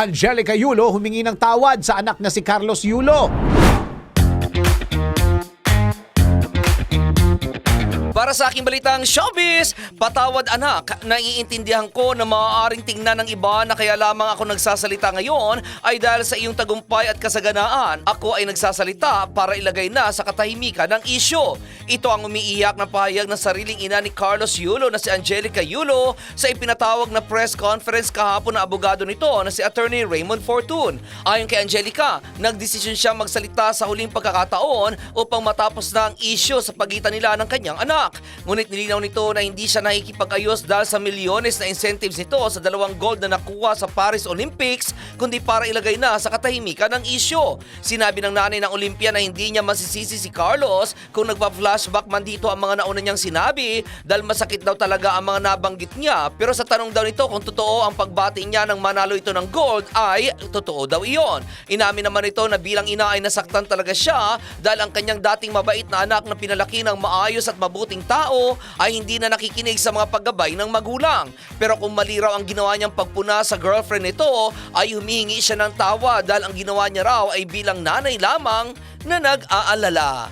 Angelica Yulo humingi ng tawad sa anak na si Carlos Yulo. Para sa aking balitang showbiz, patawad anak, naiintindihan ko na maaaring tingnan ng iba na kaya lamang ako nagsasalita ngayon ay dahil sa iyong tagumpay at kasaganaan. Ako ay nagsasalita para ilagay na sa katahimikan ng isyo. Ito ang umiiyak na pahayag ng sariling ina ni Carlos Yulo na si Angelica Yulo sa ipinatawag na press conference kahapon na abogado nito na si Attorney Raymond Fortune. Ayon kay Angelica, nagdesisyon siya magsalita sa huling pagkakataon upang matapos na ang isyo sa pagitan nila ng kanyang anak. Ngunit nilinaw nito na hindi siya nakikipag-ayos dahil sa milyones na incentives nito sa dalawang gold na nakuha sa Paris Olympics, kundi para ilagay na sa katahimikan ng isyo. Sinabi ng nanay ng Olympia na hindi niya masisisi si Carlos kung nagpa-flashback man dito ang mga nauna niyang sinabi dahil masakit daw talaga ang mga nabanggit niya. Pero sa tanong daw nito kung totoo ang pagbati niya ng manalo ito ng gold ay totoo daw iyon. Inamin naman ito na bilang ina ay nasaktan talaga siya dahil ang kanyang dating mabait na anak na pinalaki ng maayos at mabuting tao ay hindi na nakikinig sa mga paggabay ng magulang. Pero kung mali raw ang ginawa niyang pagpuna sa girlfriend nito ay humihingi siya ng tawa dahil ang ginawa niya raw ay bilang nanay lamang na nag-aalala.